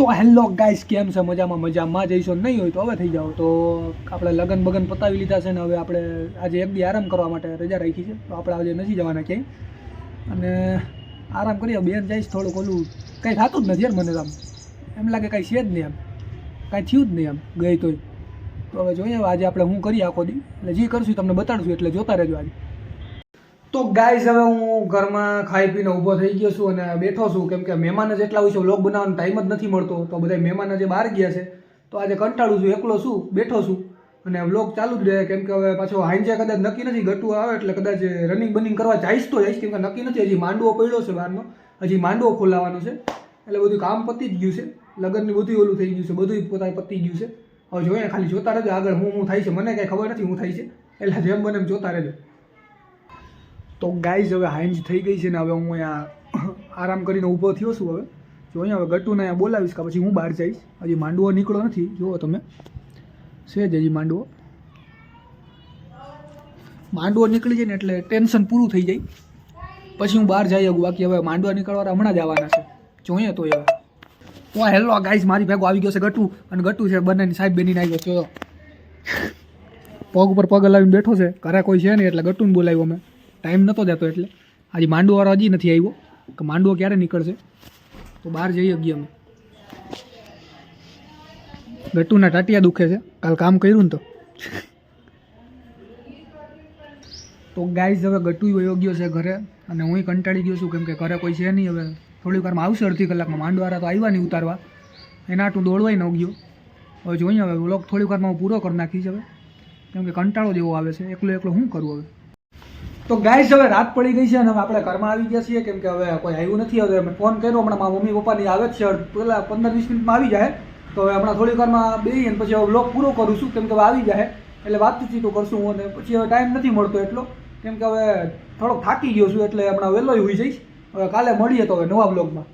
તો hello guys, કેમ છે? મજામાં મજામાં. જઈશો નહીં હોય તો હવે થઈ જાઓ. તો આપણે લગન બગન પતાવી લીધા છે ને હવે આપણે આજે એક દી આરામ કરવા માટે રજા રાખી છે. તો આપણે આજે નથી જવાના ક્યાંય. અને આરામ કરીએ. બેન જઈશ થોડુંક ઓલું. કંઈ થતું જ નથી યાર મને આમ. એમ લાગે કાંઈ છે જ નહીં એમ કાંઈ થયું જ નહીં એમ ગઈ તોય. તો હવે જોઈએ આજે આપણે હું કરીએ આખો દી. એટલે જે કરશું તમને બતાડશું. એટલે જોતા રહેજો આજે. તો ગાઈઝ હવે હું ઘરમાં ખાઈ પીને ઊભો થઈ ગયો છું અને બેઠો છું. કેમ કે મહેમાન જ એટલા હોય છે વ્લોગ બનાવવાનો ટાઈમ જ નથી મળતો. તો બધા મહેમાન જે બહાર ગયા છે. તો આજે કંટાળું છું, એકલો છું, બેઠો છું. અને વ્લોગ ચાલુ જ રહે. કેમ કે હવે પાછો હાંજે કદાચ નક્કી નથી, ગટુ આવે એટલે કદાચ રનિંગ બનિંગ કરવા જઈશ તો જઈશ. કેમ કે નક્કી નથી, હજી માંડવો પડ્યો છે બહારનો. હજી માંડવો ખોલાવાનો છે. એટલે બધું કામ પતી જ ગયું છે. લગ્નની બધું ઓલું થઈ ગયું છે. બધું પોતાને પતી ગયું છે. હવે જોઈએ ખાલી જોતા રહેજો આગળ હું હું થાય છે. મને કાંઈ ખબર નથી, હું થાય છે. એટલે જેમ બને એમ જોતા રહેજો. તો ગાઈઝ હવે હાઇન્જ થઈ ગઈ છે ને હવે હું અહીંયા આરામ કરીને ઊભો થયો છું હવે. જો અહીંયા હવે ગટુને અહીંયા બોલાવીશ કે પછી હું બહાર જઈશ. હજી માંડવો નીકળો નથી. જુઓ તમે. છે જ હજી માંડવો. માંડવો નીકળી જાય ને એટલે ટેન્શન પૂરું થઈ જાય. પછી હું બહાર જઈ શકું. બાકી હવે માંડવા નીકળવાના હમણાં જ આવવાના છે. જોઈએ તો હવે. તો હેલો ગાઈઝ મારી ભેગો આવી ગયો છે ગટુ. અને ગટુ છે બંનેની સાહેબ બેનીને આવ્યો છે. પગ ઉપર પગ હલાવીને બેઠો છે. ઘરે કોઈ છે નહીં એટલે ગટુને બોલાવ્યો અમે ટાઈમ નહોતો દેતો એટલે. આજે માંડવો વાળો હજી નથી આવ્યો, કે માંડવો ક્યારે નીકળશે? તો બહાર જઈએ ગયા અમે. ગટુના ટાટિયા દુખે છે. કાલ કામ કર્યું ને તો. તો ગાઈઝ હવે ગટુ વયો ગયો છે ઘરે, અને હું કંટાળી ગયો છું, કેમ કે ઘરે કોઈ છે નહીં. હવે થોડીક વારમાં આવશે અડધી કલાકમાં. માંડવાળા તો આવ્યા નહીં ઉતારવા. એના આટલું દોડવાય ન ગયો. હવે જોઈએ હવે વ્લોગ થોડીક વારમાં હું પૂરો કરી નાખીશ હવે. કેમ કે કંટાળો જેવો આવે છે. એકલો એકલો શું કરું હવે? તો ગાઈસ હવે રાત પડી ગઈ છે અને હવે આપણે ઘરમાં આવી ગયા છીએ. કેમ કે હવે કોઈ આવ્યું નથી. હવે મેં ફોન કર્યો. હમણાં મારા મમ્મી પપ્પાની આવે જ છે. પેલા પંદર વીસ મિનિટમાં આવી જાય. તો હવે હમણાં થોડીક વારમાં બેસી અને પછી હવે બ્લોગ પૂરો કરું છું. કેમ કે હવે આવી જાય. એટલે વાતચીતો કરશું અને પછી હવે ટાઈમ નથી મળતો એટલો. કેમ કે હવે થોડોક થાકી ગયો છું એટલે હમણાં વહેલો હોઈ જઈશ. હવે કાલે મળીએ તો હવે નવા બ્લોગમાં